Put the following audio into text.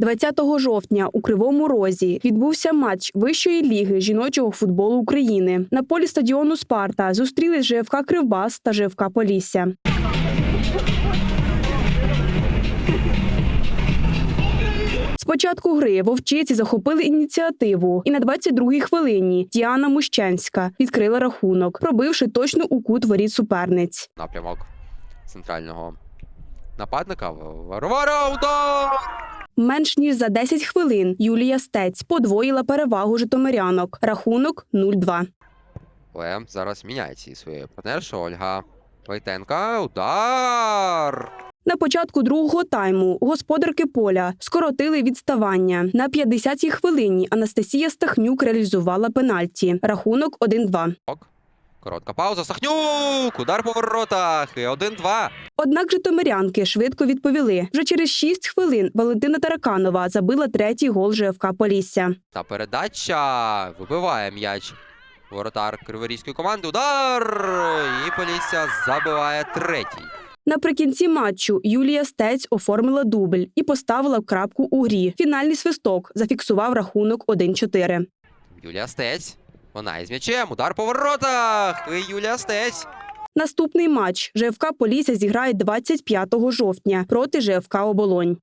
20 жовтня у Кривому Розі відбувся матч Вищої ліги жіночого футболу України. На полі стадіону Спарта зустрілись ЖФК Кривбас та ЖФК Полісся. З початку гри вовчиці захопили ініціативу, і на 22-й хвилині Діана Мущенська відкрила рахунок, пробивши точно у кут воріт суперниць. напрямок центрального нападника. Варвара удар! Менш ніж за 10 хвилин Юлія Стець подвоїла перевагу житомирянок. Рахунок 0-2. Але зараз міняє ці свої партнерші. Ольга Войтенка. Удар! На початку другого тайму господарки поля скоротили відставання. На 50-й хвилині Анастасія Стахнюк реалізувала пенальті. Рахунок 1-2. Коротка пауза. Сахнюк! Удар по воротах. І 1-2. Однак житомирянки швидко відповіли. Вже через 6 хвилин Валентина Тараканова забила третій гол ЖФК Полісся. Та передача вибиває м'яч. Воротар криворізької команди. Удар! І Полісся забиває третій. Наприкінці матчу Юлія Стець оформила дубль і поставила крапку у грі. Фінальний свисток зафіксував рахунок 1-4. Юлія Стець. Вона із м'ячем. Удар по воротах. І Юлія Стець. Наступний матч ЖФК Полісся зіграє 25 жовтня проти ЖФК Оболонь.